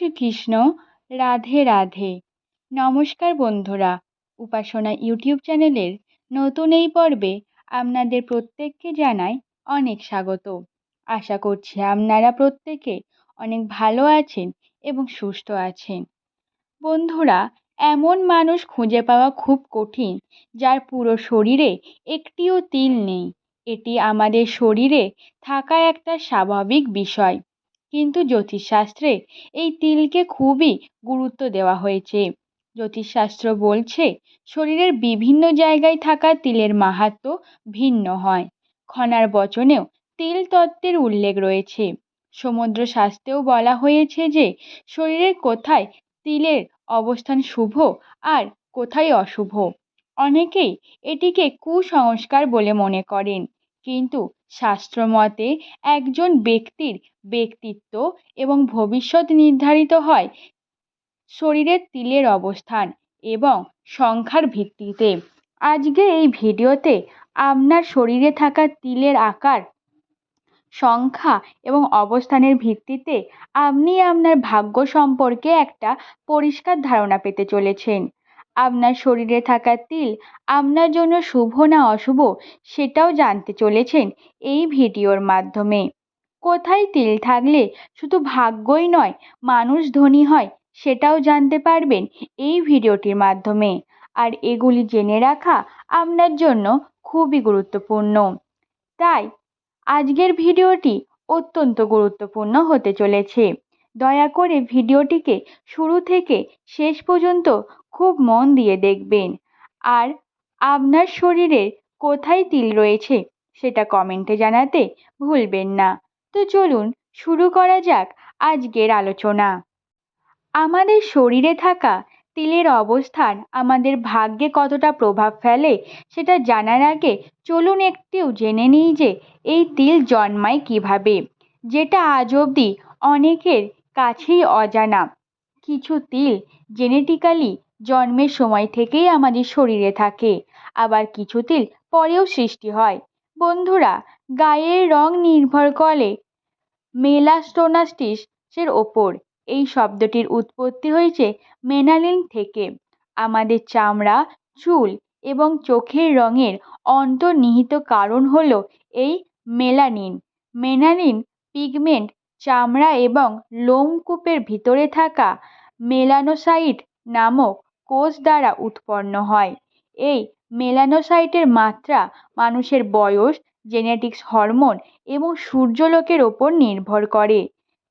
শ্রীকৃষ্ণ রাধে রাধে। নমস্কার বন্ধুরা, উপাসনা ইউটিউব চ্যানেলের নতুন এই পর্বে আপনাদের প্রত্যেককে জানাই অনেক স্বাগত। আশা করছি আপনারা প্রত্যেকে অনেক ভালো আছেন এবং সুস্থ আছেন। বন্ধুরা, এমন মানুষ খুঁজে পাওয়া খুব কঠিন, যার পুরো শরীরে একটিও তিল নেই। এটি আমাদের শরীরে থাকা একটা স্বাভাবিক বিষয়। কিন্তু জ্যোতিষশাস্ত্রে এই তিলকে খুবই গুরুত্ব দেওয়া হয়েছে। জ্যোতিষশাস্ত্র বলছে, শরীরের বিভিন্ন জায়গায় থাকা তিলের মাহাত্ম ভিন্ন হয়। খনার বচনেও তিল তত্ত্বের উল্লেখ রয়েছে। সমুদ্র শাস্ত্রেও বলা হয়েছে যে শরীরের কোথায় তিলের অবস্থান শুভ আর কোথায় অশুভ। অনেকেই এটিকে কুসংস্কার বলে মনে করেন, কিন্তু শাস্ত্রমতে একজন ব্যক্তির ব্যক্তিত্ব এবং ভবিষ্যৎ নির্ধারিত হয় শরীরের তিলের অবস্থান এবং সংখ্যার ভিত্তিতে। আজকে এই ভিডিওতে আপনার শরীরে থাকা তিলের আকার, সংখ্যা এবং অবস্থানের ভিত্তিতে আপনি আপনার ভাগ্য সম্পর্কে একটা পরিষ্কার ধারণা পেতে চলেছেন। আপনার শরীরে থাকা তিল আপনার জন্য শুভ না অশুভ সেটাও জানতে চলেছেন এই ভিডিওর মাধ্যমে। কোথায় তিল থাকলে শুধু ভাগ্যই নয়, মানুষ ধনী হয় সেটাও জানতে পারবেন এই ভিডিওটির মাধ্যমে। আর এগুলি জেনে রাখা আপনার জন্য খুবই গুরুত্বপূর্ণ। তাই, আজকের ভিডিওটি অত্যন্ত গুরুত্বপূর্ণ হতে চলেছে। দয়া করে ভিডিওটিকে শুরু থেকে শেষ পর্যন্ত খুব মন দিয়ে দেখবেন। আর আপনার শরীরের কোথায় তিল রয়েছে সেটা কমেন্টে জানাতে ভুলবেন না। তো চলুন শুরু করা যাক আজকের আলোচনা। আমাদের শরীরে থাকা তিলের অবস্থান আমাদের ভাগ্যে কতটা প্রভাব ফেলে সেটা জানার আগে চলুন একটিও জেনে নিই যে এই তিল জন্মায় কীভাবে, যেটা আজ অবধি অনেকের কাছেই অজানা। কিছু তিল জেনেটিক্যালি জন্মের সময় থেকেই আমাদের শরীরে থাকে, আবার কিছু তিল পরেও সৃষ্টি হয়। বন্ধুরা, গায়ের রং নির্ভর করে মেলাস্টোনাস্টিসের ওপর। এই শব্দটির উৎপত্তি হয়েছে মেনালিন থেকে। আমাদের চামড়া, চুল এবং চোখের রঙের অন্তর্নিহিত কারণ হলো এই মেলানিন। মেনালিন পিগমেন্ট চামড়া এবং লোমকূপের ভিতরে থাকা মেলানোসাইট নামক কোষ দ্বারা উৎপন্ন হয়। এই মেলানোসাইটের মাত্রা মানুষের বয়স জেনেটিক্স হরমোন এবং সূর্যলোকের ওপর নির্ভর করে।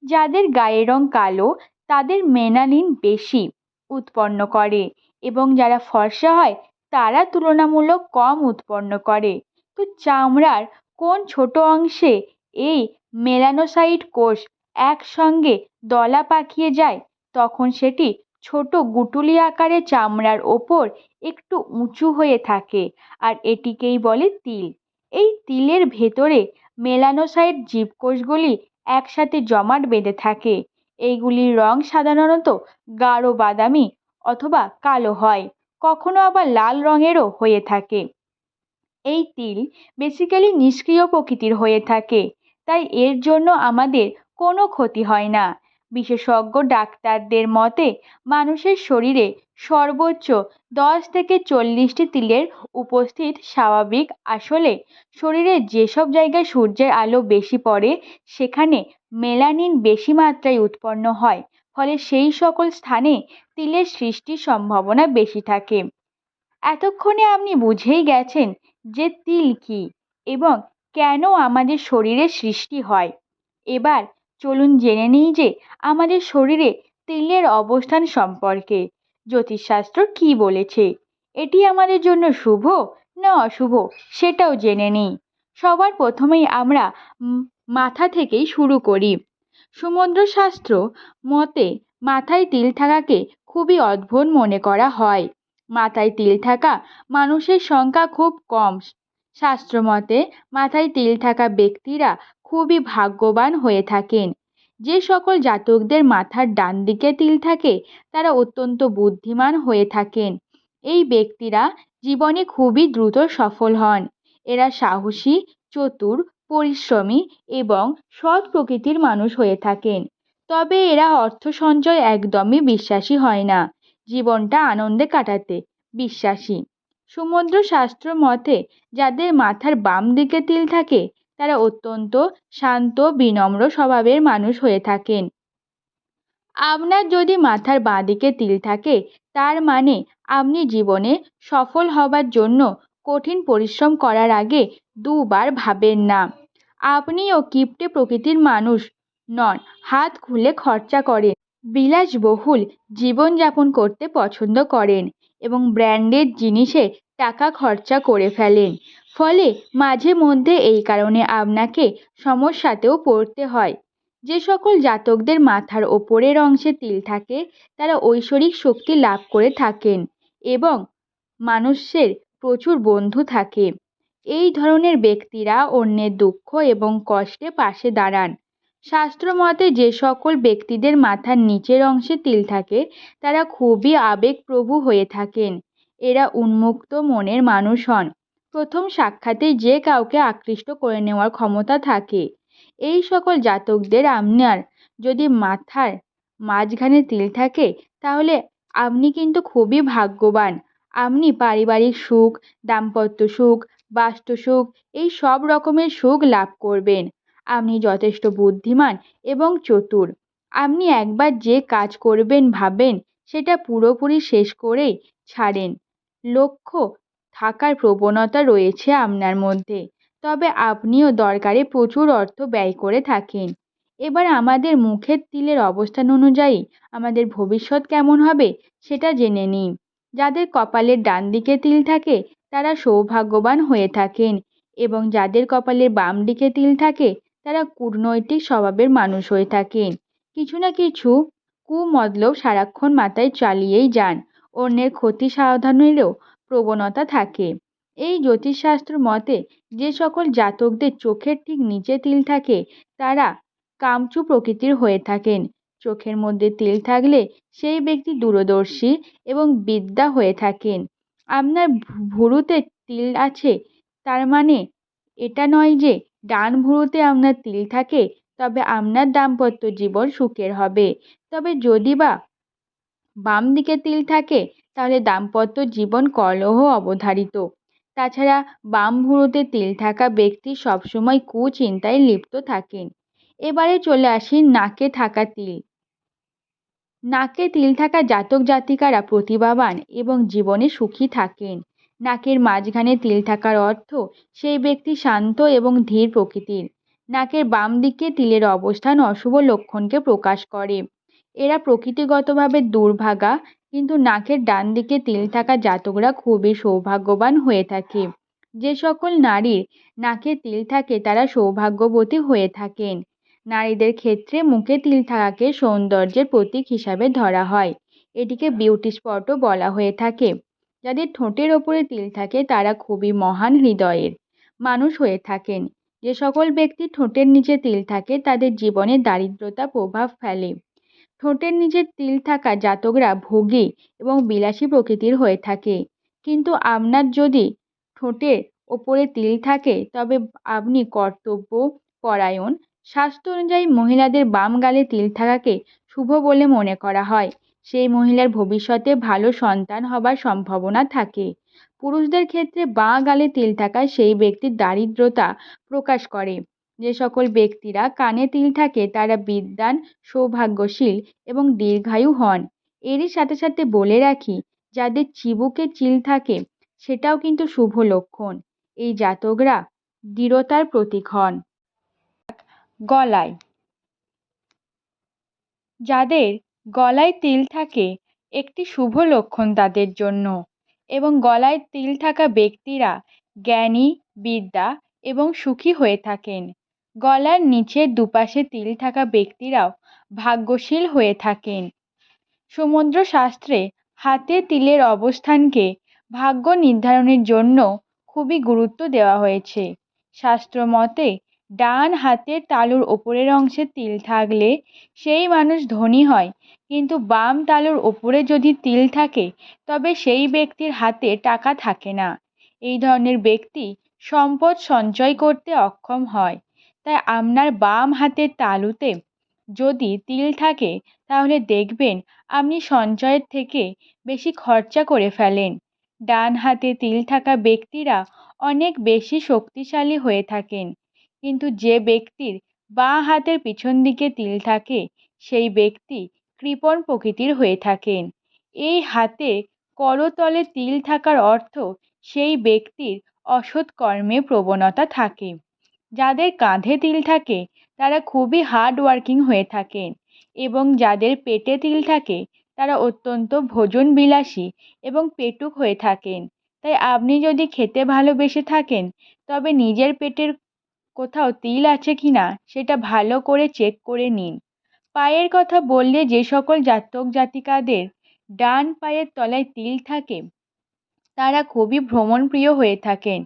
যাদের গায়ের রং কালো, তাদের মেনালিন বেশি উৎপন্ন করে এবং যারা ফর্সা হয়, তারা তুলনামূলক কম উৎপন্ন করে। তো চামড়ার কোন ছোট অংশে এই মেলানোসাইট কোষ একসঙ্গে দলা পাকিয়ে যায়, তখন সেটি ছোট গুটুলি আকারে চামড়ার ওপর একটু উঁচু হয়ে থাকে আর এটিকেই বলে তিল। এই তিলের ভেতরে মেলানোসাইট জীবকোষগুলি একসাথে জমাট বেঁধে থাকে। এইগুলির রং সাধারণত গাঢ় বাদামি অথবা কালো হয়, কখনো আবার লাল রঙেরও হয়ে থাকে। এই তিল বেসিক্যালি নিষ্ক্রিয় প্রকৃতির হয়ে থাকে, তাই এর জন্য আমাদের কোনো ক্ষতি হয় না। বিশেষজ্ঞ ডাক্তারদের মতে, মানুষের শরীরে সর্বোচ্চ দশ থেকে চল্লিশটি তিলের উপস্থিত স্বাভাবিক আসলে শরীরের যেসব জায়গায় সূর্যের আলো বেশি পড়ে, সেখানে মেলানিন বেশি মাত্রায় উৎপন্ন হয়, ফলে সেই সকল স্থানে তিলের সৃষ্টির সম্ভাবনা বেশি থাকে। এতক্ষণে আপনি বুঝেই গেছেন যে তিল কী এবং কেন আমাদের শরীরে সৃষ্টি হয়। এবার চলুন জেনে নিই যে আমাদের শরীরে তিলের অবস্থান সম্পর্কে। জ্যোতিষশাস্ত্র কী বলেছে? এটি আমাদের জন্য শুভ না অশুভ সেটাও জেনে নিই। সবার প্রথমেই আমরা মাথা থেকেই শুরু করি। সমুদ্রশাস্ত্র মতে মাথায় তিল থাকাকে খুবই অদ্ভুত মনে করা হয়। মাথায় তিল থাকা মানুষের সংখ্যা খুব কম। শাস্ত্রমতে মাথায় তিল থাকা ব্যক্তিরা খুবই ভাগ্যবান হয়ে থাকেন। যে সকল জাতকদের মাথার ডান দিকে তিল থাকে, তারা অত্যন্ত বুদ্ধিমান হয়ে থাকেন। এই ব্যক্তিরা জীবনে খুবই দ্রুত সফল হন। এরা সাহসী, চতুর, পরিশ্রমী এবং সৎ প্রকৃতির মানুষ হয়ে থাকেন। তবে এরা অর্থ সঞ্চয় একদমই বিশ্বাসী হয় না। জীবনটা আনন্দে কাটাতে বিশ্বাসী। সমুদ্র শাস্ত্র মতে, যাদের মাথার বাম দিকে তিল থাকে তারা অত্যন্ত শান্ত, বিনম্র স্বভাবের মানুষ হয়ে থাকেন। আপনার যদি মাথার বাঁ দিকে তিল থাকে, তার মানে আপনি জীবনে সফল হবার জন্য কঠিন পরিশ্রম করার আগে দুবার ভাবেন না। আপনিও কিপ্টে প্রকৃতির মানুষ নন, হাত খুলে খরচা করেন, বিলাসবহুল জীবনযাপন করতে পছন্দ করেন এবং ব্র্যান্ডেড জিনিসে টাকা খরচা করে ফেলেন। ফলে মাঝে মধ্যে এই কারণে আপনাকে সমস্যাতেও পড়তে হয়। যে সকল জাতকদের মাথার ওপরের অংশে তিল থাকে, তারা ঐশ্বরিক শক্তি লাভ করে থাকেন এবং মানুষের প্রচুর বন্ধু থাকে। এই ধরনের ব্যক্তিরা অন্যের দুঃখ এবং কষ্টে পাশে দাঁড়ান। শাস্ত্রমতে যে সকল ব্যক্তিদের মাথার নিচের অংশে তিল থাকে, তারা খুবই আবেগপ্রভু হয়ে থাকেন। এরা উন্মুক্ত মনের মানুষ হন। প্রথম সাক্ষাতে যে কাউকে আকৃষ্ট করে নেওয়ার ক্ষমতা থাকে, এই সকল জাতকদের আপনার যদি মাথার মাঝখানে তিল থাকে, তাহলে আপনি কিন্তু খুবই ভাগ্যবান। আপনি পারিবারিক সুখ, দাম্পত্য সুখ, বাস্তু সুখ, এই সব রকমের সুখ লাভ করবেন। আপনি যথেষ্ট বুদ্ধিমান এবং চতুর। আপনি একবার যে কাজ করবেন ভাবেন, সেটা পুরোপুরি শেষ করেই ছাড়েন। লক্ষ্য থাকার প্রবণতা রয়েছে আপনার মধ্যে। তবে আপনিও দরকারে প্রচুর অর্থ ব্যয় করে থাকেন। এবার আমাদের মুখের তিলের অবস্থান অনুযায়ী আমাদের ভবিষ্যৎ কেমন হবে সেটা জেনে নিই যাদের কপালের ডান দিকে তিল থাকে, তারা সৌভাগ্যবান হয়ে থাকেন এবং যাদের কপালের বাম দিকে তিল থাকে, তারা কূটনৈতিক স্বভাবের মানুষ হয়ে থাকেন। কিছু না কিছু কুমতলব সারাক্ষণ মাথায় চালিয়েই যান। অন্যের ক্ষতি সাধনেরও প্রবণতা থাকে। এই জ্যোতিষশাস্ত্র মতে, যে সকল জাতকদের চোখের ঠিক নিচে তিল থাকে, তারা কামচু প্রকৃতির হয়ে থাকেন। চোখের মধ্যে তিল থাকলে সেই ব্যক্তি দূরদর্শী এবং বিদ্যা হয়ে থাকেন। আপনার ভুরুতে তিল আছে, তার মানে এটা নয় যে ডান ভুরুতে আপনার তিল থাকে, তবে আপনার দাম্পত্য জীবন সুখের হবে। তবে যদি বা বাম দিকে তিল থাকে তাহলে দাম্পত্য জীবন কলহ অবধারিত। তাছাড়া বাম ভুরুতে তিল থাকা ব্যক্তি সবসময় কুচিন্তায় লিপ্ত থাকেন। এবারে চলে আসি নাকে থাকা তিল। নাকে তিল থাকা জাতক জাতিকারা প্রতিভাবান এবং জীবনে সুখী থাকেন। নাকের মাঝখানে তিল থাকার অর্থ সেই ব্যক্তি শান্ত এবং ধীর প্রকৃতির। নাকের বাম দিকে তিলের অবস্থান অশুভ লক্ষণকে প্রকাশ করে। এরা প্রকৃতিগতভাবে দুর্ভাগা কিন্তু নাকের ডান দিকে তিল থাকা জাতকরা খুবই সৌভাগ্যবান হয়ে থাকে। যে সকল নারীর নাকে তিল থাকে, তারা সৌভাগ্যবতী হয়ে থাকেন। নারীদের ক্ষেত্রে মুখে তিল থাকাকে সৌন্দর্যের প্রতীক হিসাবে ধরা হয়। এটিকে বিউটি স্পটও বলা হয়ে থাকে। যাদের ঠোঁটের ওপরে তিল থাকে, তারা খুবই মহান হৃদয়ের মানুষ হয়ে থাকেন। যে সকল ব্যক্তি ঠোঁটের নিচে তিল থাকে, তাদের জীবনে দারিদ্রতা প্রভাব ফেলে। ঠোঁটের নিচে তিল থাকা জাতকরা ভোগী এবং বিলাসী প্রকৃতির হয়ে থাকে। কিন্তু আপনার যদি ঠোঁটের ওপরে তিল থাকে, তবে আপনি কর্তব্য, পরায়ণ, স্বাস্থ্য অনুযায়ী মহিলাদের বাম গালে তিল থাকাকে শুভ বলে মনে করা হয়। সেই মহিলার ভবিষ্যতে ভালো সন্তান হবার সম্ভাবনা থাকে। পুরুষদের ক্ষেত্রে বাঁ গালে তিল থাকায় সেই ব্যক্তির দারিদ্রতা প্রকাশ করে। যে সকল ব্যক্তিরা কানে তিল থাকে, তারা বিদ্বান, সৌভাগ্যশীল এবং দীর্ঘায়ু হন। এরই সাথে সাথে বলে রাখি, যাদের চিবুকে চিল থাকে, সেটাও কিন্তু শুভ লক্ষণ। এই জাতকরা দৃঢ়তার প্রতীক হন। গলায় যাদের গলায় তিল থাকে, একটি শুভ লক্ষণ তাদের জন্য। এবং গলায় তিল থাকা ব্যক্তিরা জ্ঞানী, বিদ্যা এবং সুখী হয়ে থাকেন। গলার নিচের দুপাশে তিল থাকা ব্যক্তিরাও ভাগ্যশীল হয়ে থাকেন। সমুদ্র শাস্ত্রে হাতে তিলের অবস্থানকে ভাগ্য নির্ধারণের জন্য খুবই গুরুত্ব দেওয়া হয়েছে। শাস্ত্র মতে ডান হাতের তালুর ওপরের অংশে তিল থাকলে সেই মানুষ ধনী হয়, কিন্তু বাম তালুর ওপরে যদি তিল থাকে, তবে সেই ব্যক্তির হাতে টাকা থাকে না। এই ধরনের ব্যক্তি সম্পদ সঞ্চয় করতে অক্ষম হয়। তাই আপনার বাম হাতের তালুতে যদি তিল থাকে, তাহলে দেখবেন আপনি সঞ্চয়ের থেকে বেশি খরচা করে ফেলেন। ডান হাতে তিল থাকা ব্যক্তিরা অনেক বেশি শক্তিশালী হয়ে থাকেন। কিন্তু যে ব্যক্তির বাঁ হাতের পিছন দিকে তিল থাকে, সেই ব্যক্তি কৃপণ প্রকৃতির হয়ে থাকেন। এই হাতে করতলে তিল থাকার অর্থ সেই ব্যক্তির অসৎ কর্মে প্রবণতা থাকে। যাদের কাঁধে তিল থাকে, তারা খুবই হার্ড ওয়ার্কিং হয়ে থাকেন এবং যাদের পেটে তিল থাকে, তারা অত্যন্ত ভোজন বিলাসী এবং পেটুক হয়ে থাকেন। তাই আপনি যদি খেতে ভালোবেসে থাকেন, তবে নিজের পেটের কোথাও তিল আছে কি না সেটা ভালো করে চেক করে নিন। পায়ের কথা বললে যে সকল জাতক জাতিকাদের ডান পায়ের তলায় তিল থাকে, তারা খুবই ভ্রমণপ্রিয় হয়ে থাকেন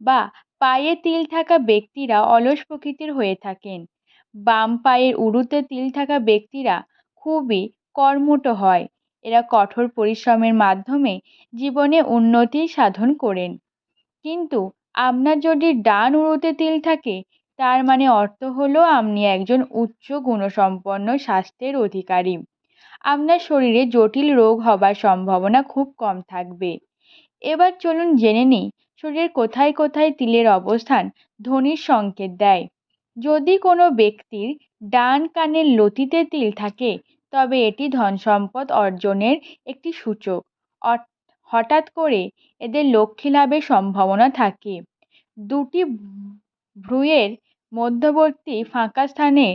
বা পায়ে তিল থাকা ব্যক্তিরা অলস প্রকৃতির হয়ে থাকেন। বাম পায়ের উরুতে তিল থাকা ব্যক্তিরা খুবই কর্মঠ হয়। এরা কঠোর পরিশ্রমের মাধ্যমে জীবনে উন্নতি সাধন করেন। কিন্তু আপনার যদি ডান উরুতে তিল থাকে, তার মানে অর্থ হলো আপনি একজন উচ্চ গুণসম্পন্ন স্বাস্থ্যের অধিকারী। আপনার শরীরে জটিল রোগ হবার সম্ভাবনা খুব কম থাকবে। এবার চলুন জেনে নিই শরীরের কোথায় কোথায় তিলের অবস্থান ধনির সংকেত দেয়। যদি কোনো ব্যক্তির ডান কানের লতিতে তিল থাকে, তবে এটি ধন সম্পদ অর্জনের একটি সূচক। হঠাৎ করে এদের লক্ষ্মী লাভের সম্ভাবনা থাকে। দুটি ভ্রুয়ের মধ্যবর্তী ফাঁকা স্থানে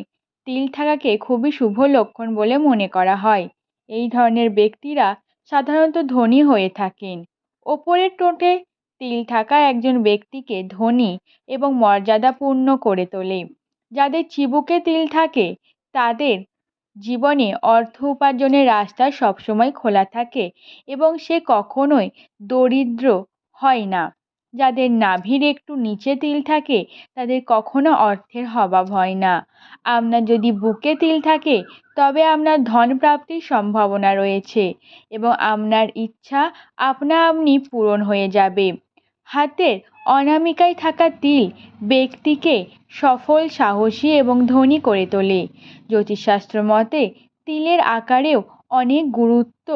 তিল থাকাকে খুবই শুভ লক্ষণ বলে মনে করা হয়। এই ধরনের ব্যক্তিরা সাধারণত ধনী হয়ে থাকেন। ওপরের ঠোঁটে তিল থাকা একজন ব্যক্তিকে ধনী এবং মর্যাদাপূর্ণ করে তোলে। যাদের চিবুকে তিল থাকে, তাদের জীবনে অর্থ উপার্জনের রাস্তা সবসময় খোলা থাকে এবং সে কখনোই দরিদ্র হয় না। যাদের নাভির একটু নিচে তিল থাকে, তাদের কখনো অর্থের অভাব হয় না। আপনার যদি বুকে তিল থাকে, তবে আপনার ধন প্রাপ্তির সম্ভাবনা রয়েছে এবং আপনার ইচ্ছা আপনা আপনি পূরণ হয়ে যাবে। হাতের অনামিকায় থাকা তিল ব্যক্তিকে সফল, সাহসী এবং ধনী করে তোলে। জ্যোতিষশাস্ত্র মতে, তিলের আকারেও অনেক গুরুত্ব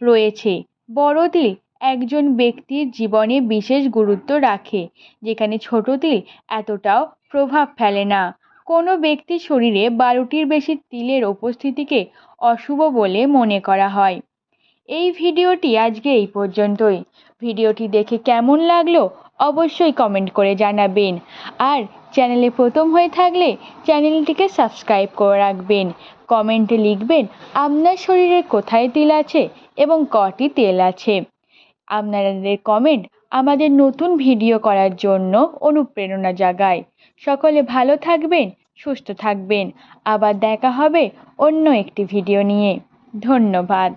রয়েছে। বড় তিল একজন ব্যক্তির জীবনে বিশেষ গুরুত্ব রাখে, যেখানে ছোট তিল এতটাও প্রভাব ফেলে না। কোনো ব্যক্তির শরীরে বারোটির বেশি তিলের উপস্থিতিকে অশুভ বলে মনে করা হয়। এই ভিডিওটি আজকে এই পর্যন্তই। ভিডিওটি দেখে কেমন লাগল অবশ্যই কমেন্ট করে জানাবেন। আর চ্যানেলে প্রথম হয়ে থাকলে চ্যানেলটিকে সাবস্ক্রাইব করে রাখবেন। কমেন্টে লিখবেন, আপনার শরীরে কোথায় তিল আছে এবং কটি তেল আছে? আপনাদের কমেন্ট আমাদের নতুন ভিডিও করার জন্য অনুপ্রেরণা জাগায়। সকলে ভালো থাকবেন, সুস্থ থাকবেন। আবার দেখা হবে অন্য একটি ভিডিও নিয়ে। ধন্যবাদ।